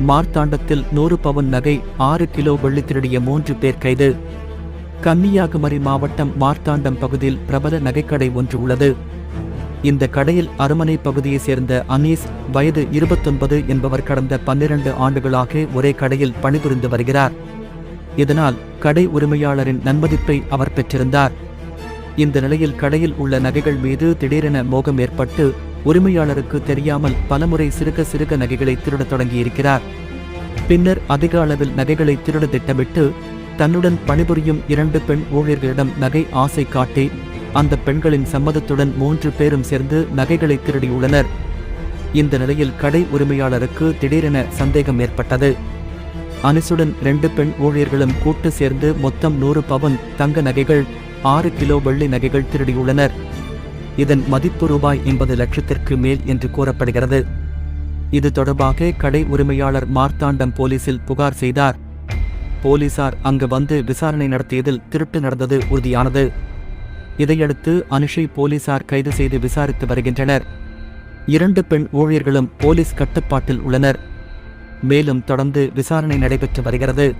மார்த்தாண்டத்தில் நூறு பவுன் நகை ஆறு கிலோ வெள்ளி திருடிய மூன்று பேர் கைது. கன்னியாகுமரி மாவட்டம் மார்த்தாண்டம் பகுதியில் பிரபல நகைக்கடை ஒன்று உள்ளது. இந்த கடையில் அரமனை பகுதியைச் சேர்ந்த அனீஸ் வயது இருபத்தொன்பது என்பவர் கடந்த பன்னிரண்டு ஆண்டுகளாக ஒரே கடையில் பணிபுரிந்து வருகிறார். இதனால் கடை உரிமையாளரின் நன்மதிப்பை அவர் பெற்றிருந்தார். இந்த நிலையில் கடையில் உள்ள நகைகள் மீது திடீரென மோகம் ஏற்பட்டு உரிமையாளருக்கு தெரியாமல் பலமுறை சிறுக சிறுக நகைகளை திருடத் தொடங்கியிருக்கிறார். பின்னர் அதிக அளவில் நகைகளை திருட திட்டமிட்டு தன்னுடன் பணிபுரியும் இரண்டு பெண் ஊழியர்களிடம் நகை ஆசை காட்டி அந்த பெண்களின் சம்மதத்துடன் மூன்று பேரும் சேர்ந்து நகைகளை திருடியுள்ளனர். இந்த நிலையில் கடை உரிமையாளருக்கு திடீரென சந்தேகம் ஏற்பட்டது. அனிசுடன் ரெண்டு பெண் ஊழியர்களும் கூட்டு சேர்ந்து மொத்தம் நூறு பவுன் தங்க நகைகள் ஆறு கிலோ வெள்ளி நகைகள் திருடியுள்ளனர். இதன் மதிப்பு ரூபாய் எண்பது லட்சத்திற்கு மேல் என்று கூறப்படுகிறது. இது தொடர்பாக கடை உரிமையாளர் மார்த்தாண்டம் போலீசில் புகார் செய்தார். போலீசார் அங்கு வந்து விசாரணை நடத்தியதில் திருட்டு நடந்தது உறுதியானது. இதையடுத்து அனுஷை போலீசார் கைது செய்து விசாரித்து வருகின்றனர். இரண்டு பெண் ஊழியர்களும் போலீஸ் கட்டுப்பாட்டில் உள்ளனர். மேலும் தொடர்ந்து விசாரணை நடைபெற்று வருகிறது.